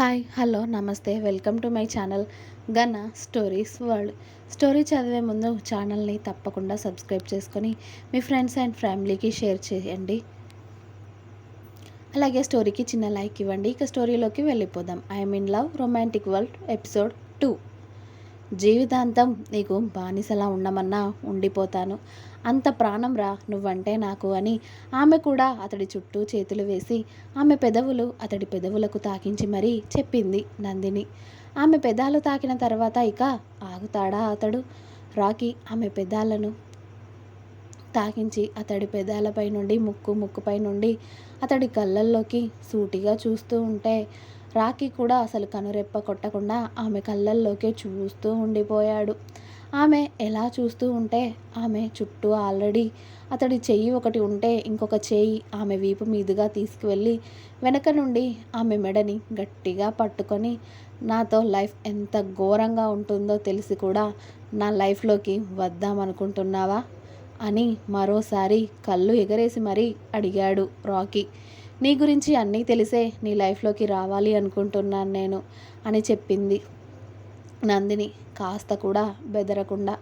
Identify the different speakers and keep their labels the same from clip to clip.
Speaker 1: Hi hello నమస్తే welcome to my channel Ghana stories world. Story చదివే ముందు ఛానల్ని తప్పకుండా సబ్స్క్రైబ్ చేసుకొని మీ ఫ్రెండ్స్ అండ్ ఫ్యామిలీకి షేర్ చేయండి. అలాగే స్టోరీకి చిన్న లైక్ ఇవ్వండి. ఇక స్టోరీలోకి వెళ్ళిపోదాం. I'm in love romantic world episode two. జీవితాంతం నీకు బానిసలా ఉండమన్నా ఉండిపోతాను. అంత ప్రాణం రా నువ్వంటే నాకు అని ఆమె కూడా అతడి చుట్టూ చేతులు వేసి ఆమె పెదవులు అతడి పెదవులకు తాకించి మరీ చెప్పింది నందిని. ఆమె పెదాలు తాకిన తర్వాత ఇక ఆగుతాడా అతడు? రాకి ఆమె పెదాలను తాకించి అతడి పెదాలపై నుండి ముక్కు ముక్కుపై నుండి అతడి కళ్ళల్లోకి సూటిగా చూస్తూ ఉంటే రాఖీ కూడా అసలు కనురెప్ప కొట్టకుండా ఆమె కళ్ళల్లోకే చూస్తూ ఉండిపోయాడు. ఆమె ఎలా చూస్తూ ఉంటే ఆమె చుట్టూ ఆల్రెడీ అతడి చెయ్యి ఒకటి ఉంటే ఇంకొక చేయి ఆమె వీపు మీదుగా తీసుకువెళ్ళి వెనక నుండి ఆమె మెడని గట్టిగా పట్టుకొని నాతో లైఫ్ ఎంత ఘోరంగా ఉంటుందో తెలిసి కూడా నా లైఫ్లోకి వద్దామనుకుంటున్నావా? అని మరోసారి కళ్ళు ఎగరేసి మరీ అడిగాడు రాకీ నీ గురించి అన్నీ తెలిసే నీ లైఫ్లోకి రావాలి అనుకుంటున్నాను నేను అని చెప్పింది నందిని. కాస్త కూడా బెదరకుండా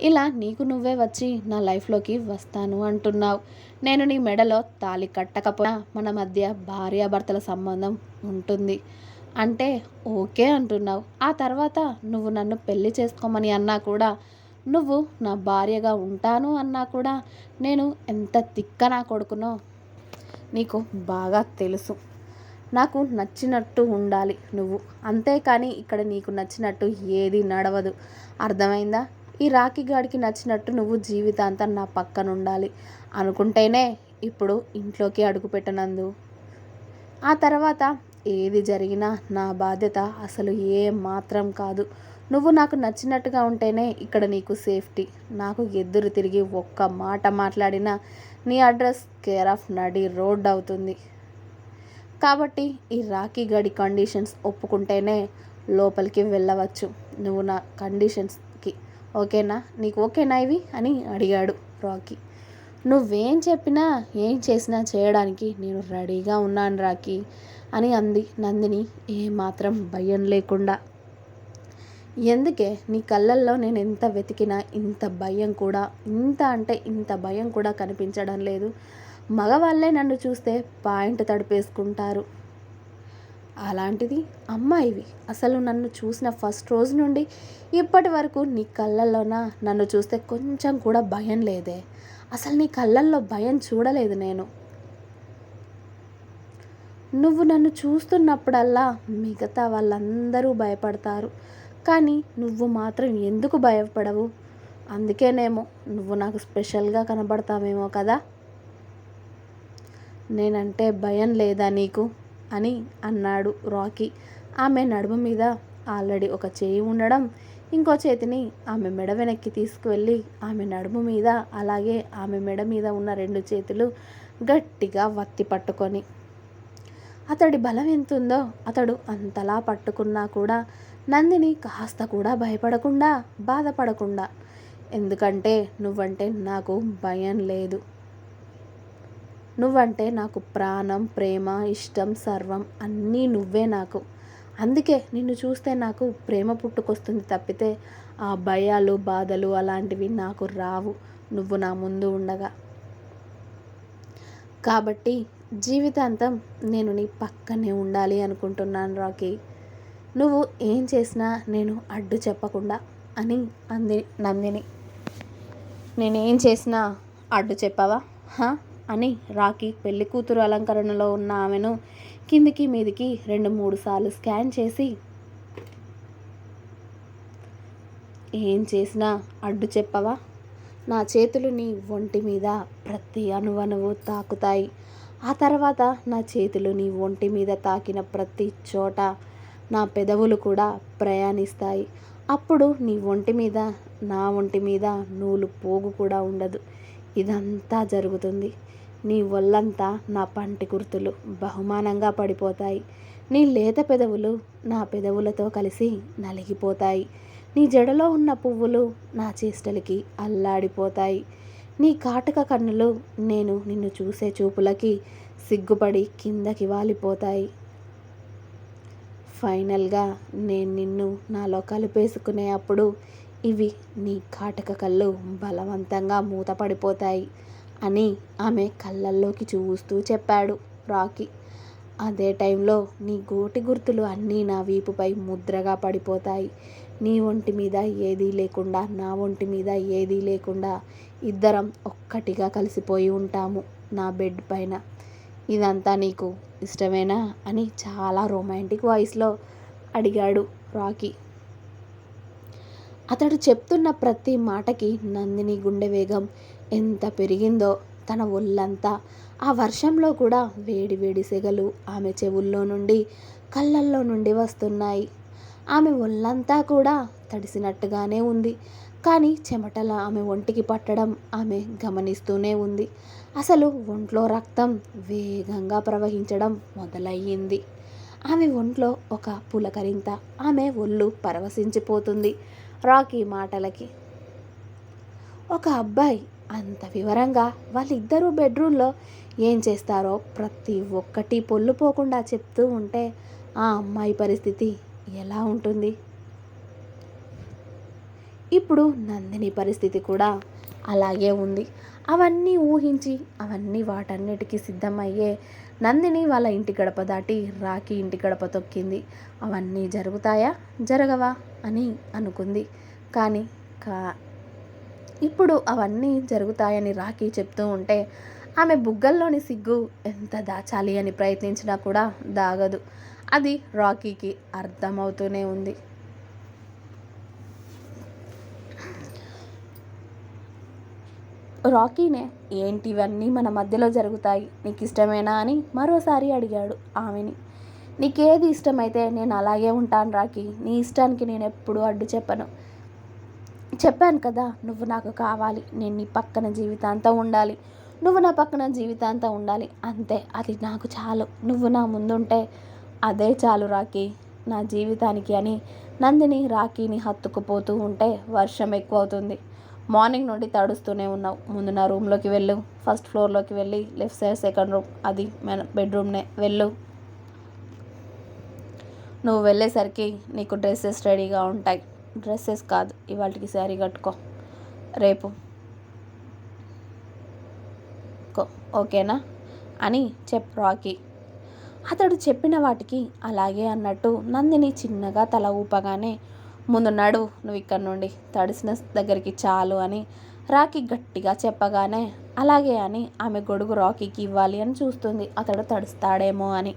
Speaker 1: ఇలా నీకు నువ్వే వచ్చి నా లైఫ్లోకి వస్తాను అంటున్నావు. నేను నీ మెడలో తాలి కట్టకపోయినా మన మధ్య భార్యాభర్తల సంబంధం ఉంటుంది. అంటే ఓకే అంటున్నావు. ఆ తర్వాత నువ్వు నన్ను పెళ్ళి చేసుకోమని అన్నా కూడా నువ్వు నా భార్యగా ఉంటాను అన్నా కూడా నేను ఎంత తిక్క నా కొడుకునో నీకు బాగా తెలుసు. నాకు నచ్చినట్టు ఉండాలి నువ్వు. అంతేకాని ఇక్కడ నీకు నచ్చినట్టు ఏది నడవదు. అర్థమైందా? ఈ రాఖీ గాడికి నచ్చినట్టు నువ్వు జీవితాంతం నా పక్కన ఉండాలి అనుకుంటేనే ఇప్పుడు ఇంట్లోకి అడుగుపెట్టనందు ఆ తర్వాత ఏది జరిగినా నా బాధ్యత అసలు ఏ మాత్రం కాదు. నువ్వు నాకు నచ్చినట్టుగా ఉంటేనే ఇక్కడ నీకు సేఫ్టీ. నాకు ఎదురు తిరిగి ఒక్క మాట మాట్లాడినా నీ అడ్రస్ కేర్ ఆఫ్ నడి రోడ్ అవుతుంది. కాబట్టి ఈ రాఖీ గడి కండిషన్స్ ఒప్పుకుంటేనే లోపలికి వెళ్ళవచ్చు. నువ్వు నా కండిషన్స్కి ఓకేనా? నీకు ఓకేనా ఇవి? అని అడిగాడు రాకీ నువ్వేం చెప్పినా ఏం చేసినా చేయడానికి నేను రెడీగా ఉన్నాను రాకీ అని అంది నందిని. ఏమాత్రం భయం లేకుండా. ఎందుకే నీ కళ్ళల్లో నేను ఎంత వెతికినా ఇంత భయం కూడా ఇంత అంటే ఇంత భయం కూడా కనిపించడం లేదు. మగవాళ్ళే నన్ను చూస్తే పాయింట్ తడిపేసుకుంటారు. అలాంటిది అమ్మాయివి. అసలు నన్ను చూసిన ఫస్ట్ రోజు నుండి ఇప్పటి వరకు నీ కళ్ళల్లోనా నన్ను చూస్తే కొంచెం కూడా భయం లేదే. అసలు నీ కళ్ళల్లో భయం చూడలేదు నేను. నువ్వు నన్ను చూస్తున్నప్పుడల్లా మిగతా వాళ్ళందరూ భయపడతారు. కానీ నువ్వు మాత్రం ఎందుకు భయపడవు? అందుకేనేమో నువ్వు నాకు స్పెషల్గా కనబడతావేమో కదా? నేనంటే భయం లేదా నీకు? అని అన్నాడు రాకీ. ఆమె నడుము మీద ఆల్రెడీ ఒక చేయి ఉండడం ఇంకో చేతిని ఆమె మెడ వెనక్కి తీసుకువెళ్ళి ఆమె నడుము మీద అలాగే ఆమె మెడ మీద ఉన్న రెండు చేతులు గట్టిగా వత్తి పట్టుకొని. అతడి బలం ఎంతుందో అతడు అంతలా పట్టుకున్నా కూడా నందిని కాస్త కూడా భయపడకుండా బాధపడకుండా ఎందుకంటే నువ్వంటే నాకు భయం లేదు. నువ్వంటే నాకు ప్రాణం ప్రేమ ఇష్టం సర్వం అన్నీ నువ్వే నాకు. అందుకే నిన్ను చూస్తే నాకు ప్రేమ పుట్టుకొస్తుంది తప్పితే ఆ భయాలు బాధలు అలాంటివి నాకు రావు. నువ్వు నా ముందు ఉండగా. కాబట్టి జీవితాంతం నేను నీ పక్కనే ఉండాలి అనుకుంటున్నాను రాకీ నువ్వు ఏం చేసినా నేను అడ్డు చెప్పకుండా అని అంది నందిని. నేనేం చేసినా అడ్డు చెప్పావా? హా? అని రాకి పెళ్ళి కూతురు అలంకరణలో ఉన్న ఆమెను కిందికి మీదికి రెండు మూడు సార్లు స్కాన్ చేసి ఏం చేసినా అడ్డు చెప్పవా? నా చేతులు నీ ఒంటి మీద ప్రతి అణువణువు తాకుతాయి. ఆ తర్వాత నా చేతులు నీ ఒంటి మీద తాకిన ప్రతి చోట నా పెదవులు కూడా ప్రయాణిస్తాయి. అప్పుడు నీ ఒంటి మీద నా ఒంటి మీద నూలు పోగు కూడా ఉండదు. ఇదంతా జరుగుతుంది. నీ ఒళ్ళంతా నా పంటి గుర్తులు బహుమానంగా పడిపోతాయి. నీ లేత పెదవులు నా పెదవులతో కలిసి నలిగిపోతాయి. నీ జడలో ఉన్న పువ్వులు నా చేష్టలకి అల్లాడిపోతాయి. నీ కాటుక కన్నులు నేను నిన్ను చూసే చూపులకి సిగ్గుపడి కిందకి వాలిపోతాయి. ఫైనల్గా నేను నిన్ను నాలో కలిపేసుకునే అప్పుడు ఇవి నీ కాటక కళ్ళు బలవంతంగా మూతపడిపోతాయి అని ఆమె కళ్ళల్లోకి చూస్తూ చెప్పాడు రాకీ అదే టైంలో నీ గోటి గుర్తులు అన్నీ నా వీపుపై ముద్రగా పడిపోతాయి. నీ ఒంటి మీద ఏదీ లేకుండా నా ఒంటి మీద ఏదీ లేకుండా ఇద్దరం ఒక్కటిగా కలిసిపోయి ఉంటాము నా బెడ్ పైన. ఇదంతా నీకు ఇష్టమేనా అని చాలా రొమాంటిక్ వాయిస్లో అడిగాడు రాకీ. అతడు చెప్తున్న ప్రతి మాటకి నందిని గుండె వేగం ఎంత పెరిగిందో తన ఒళ్ళంతా. ఆ వర్షంలో కూడా వేడి వేడి సెగలు ఆమె చెవుల్లో నుండి కళ్ళల్లో నుండి వస్తున్నాయి. ఆమె ఒళ్ళంతా కూడా తడిసినట్టుగానే ఉంది. కానీ చెమటల ఆమె ఒంటికి పట్టడం ఆమె గమనిస్తూనే ఉంది. అసలు ఒంట్లో రక్తం వేగంగా ప్రవహించడం మొదలయ్యింది. ఆమె ఒంట్లో ఒక పులకరింత ఆమె ఒళ్ళు పరవశించిపోతుంది. రాకీ మాటలకి. ఒక అబ్బాయి అంత వివరంగా వాళ్ళిద్దరూ బెడ్రూమ్లో ఏం చేస్తారో ప్రతి ఒక్కటి పొల్లుపోకుండా చెప్తూ ఉంటే ఆ అమ్మాయి పరిస్థితి ఎలా ఉంటుంది? ఇప్పుడు నందిని పరిస్థితి కూడా అలాగే ఉంది. అవన్నీ ఊహించి అవన్నీ వాటన్నిటికీ సిద్ధమయ్యే నందిని వాళ్ళ ఇంటి గడప దాటి రాఖీ ఇంటి గడప తొక్కింది. అవన్నీ జరుగుతాయా? జరగవా? అని అనుకుంది. కానీ కా ఇప్పుడు అవన్నీ జరుగుతాయని రాఖీ చెప్తూ ఉంటే ఆమె బుగ్గల్లోని సిగ్గు ఎంత దాచాలి అని ప్రయత్నించినా కూడా దాగదు. అది రాకీకి అర్థమవుతూనే ఉంది. రాకీనే ఏంటి ఇవన్నీ మన మధ్యలో జరుగుతాయి. నీకు ఇష్టమేనా అని మరోసారి అడిగాడు ఆమెని. నీకేది ఇష్టమైతే నేను అలాగే ఉంటాను రాకీ. నీ ఇష్టానికి నేను ఎప్పుడూ అడ్డు చెప్పను. చెప్పాను కదా నువ్వు నాకు కావాలి. నేను నీ పక్కన జీవితాంతం ఉండాలి. నువ్వు నా పక్కన జీవితాంతం ఉండాలి. అంతే అది నాకు చాలు. నువ్వు నా ముందుంటే అదే చాలు రాకీ. నా జీవితానికి అని నందిని రాఖీని హత్తుకుపోతూ ఉంటే వర్షం ఎక్కువ అవుతుంది మార్నింగ్ నుండి తడుస్తూనే ఉన్నావు. ముందు నా రూమ్లోకి వెళ్ళు. ఫస్ట్ ఫ్లోర్లోకి వెళ్ళి లెఫ్ట్ సైడ్ సెకండ్ రూమ్. అది మన బెడ్రూమ్నే. వెళ్ళు. నువ్వు వెళ్ళేసరికి నీకు డ్రెస్సెస్ రెడీగా ఉంటాయి. డ్రెస్సెస్ కాదు. ఇవాళకి శారీ కట్టుకో. రేపు ఓకేనా? అని చెప్పు రాకీ అతడు చెప్పిన వాటికి అలాగే అన్నట్టు నందిని చిన్నగా తల ఊపగానే ముందు నడు నువ్వు ఇక్కడ నుండి తడిసిన దగ్గరికి చాలు అని రాకీ గట్టిగా చెప్పగానే అలాగే అని ఆమె గొడుగు రాకీకి ఇవ్వాలి అని చూస్తుంది అతడు తడుస్తాడేమో అని.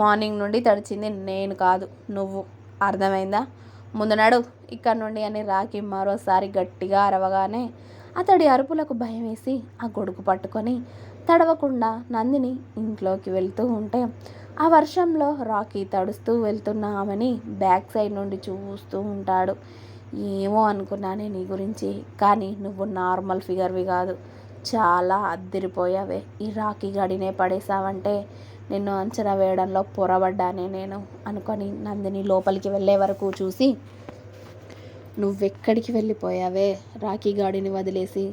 Speaker 1: మార్నింగ్ నుండి తడిచింది నేను కాదు నువ్వు. అర్థమైందా? ముందు నడు ఇక్కడ నుండి అని రాకి మరోసారి గట్టిగా అరవగానే అతడి అరుపులకు భయం వేసి ఆ గొడుగు పట్టుకొని తడవకుండా నందిని ఇంట్లోకి వెళ్తూ ఉంటే ఆ వర్షంలో రాకీ తడుస్తూ వెళ్తున్న ఆమెని బ్యాక్ సైడ్ నుండి చూస్తూ ఉంటాడు. ఏమో అనుకున్నానే నీ గురించి కానీ నువ్వు నార్మల్ ఫిగర్వి కాదు. చాలా అద్దరిపోయావే. ఈ రాకీ గడినే పడేసావంటే నిన్ను అంచనా వేయడంలో పొరబడ్డానే నేను అనుకొని నందిని లోపలికి వెళ్ళే వరకు చూసి నువ్వెక్కడికి వెళ్ళిపోయావే? రాఖీ గాడిని వదిలేసి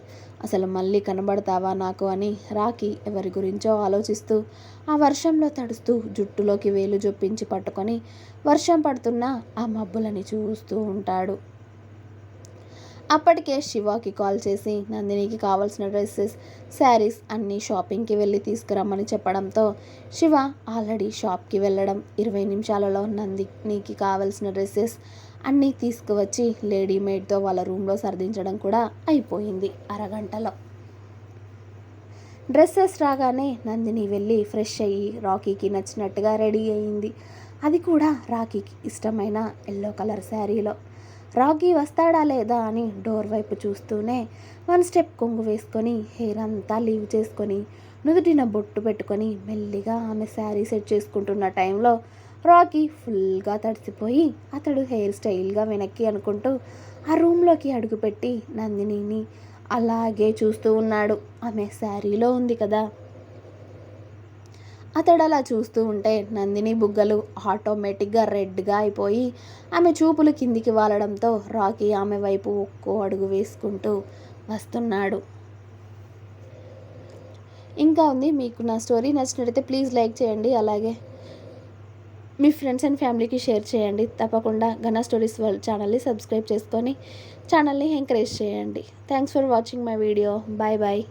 Speaker 1: అసలు మళ్ళీ కనబడతావా నాకు అని రాఖీ ఎవరి గురించో ఆలోచిస్తూ ఆ వర్షంలో తడుస్తూ జుట్టులోకి వేలు జొప్పించి పట్టుకొని వర్షం పడుతున్నా ఆ మబ్బులని చూస్తూ ఉంటాడు. అప్పటికే శివాకి కాల్ చేసి నందినికి కావాల్సిన డ్రెస్సెస్ శారీస్ అన్నీ షాపింగ్కి వెళ్ళి తీసుకురమ్మని చెప్పడంతో శివ ఆల్రెడీ షాప్కి వెళ్ళడం ఇరవై నిమిషాలలో నందినికి కావాల్సిన డ్రెస్సెస్ అన్నీ తీసుకువచ్చి లేడీ మేడ్తో వాళ్ళ రూమ్లో సర్దించడం కూడా అయిపోయింది అరగంటలో. డ్రెస్సెస్ రాగానే నందిని వెళ్ళి ఫ్రెష్ అయ్యి రాకీకి నచ్చినట్టుగా రెడీ అయింది. అది కూడా రాకీకి ఇష్టమైన ఎల్లో కలర్ శారీలో. రాగి వస్తాడా లేదా అని డోర్ వైపు చూస్తూనే వన్ స్టెప్ కొంగు వేసుకొని హెయిర్ అంతా లీవ్ చేసుకొని నుదుటిన బొట్టు పెట్టుకొని మెల్లిగా ఆమె శారీ సెట్ చేసుకుంటున్న టైంలో రాకీ ఫుల్గా తడిసిపోయి అతడు హెయిర్ స్టైల్గా వెనక్కి అనుకుంటూ ఆ రూమ్లోకి అడుగుపెట్టి నందినిని అలాగే చూస్తూ ఉన్నాడు. ఆమె శారీలో ఉంది కదా. అతడు అలా చూస్తూ ఉంటే నందిని బుగ్గలు ఆటోమేటిక్గా రెడ్గా అయిపోయి ఆమె చూపులు కిందికి వాలడంతో రాకీ ఆమె వైపు ఒక్కో అడుగు వేసుకుంటూ వస్తున్నాడు. ఇంకా ఉంది మీకు నా స్టోరీ నచ్చినట్టయితే ప్లీజ్ లైక్ చేయండి. అలాగే మీ ఫ్రెండ్స్ అండ్ ఫ్యామిలీకి షేర్ చేయండి. తప్పకుండా ఘన స్టోరీస్ వాళ్ళ ఛానల్ని సబ్స్క్రైబ్ చేసుకొని ఛానల్ని ఎంకరేజ్ చేయండి. Thanks for watching my video. Bye bye.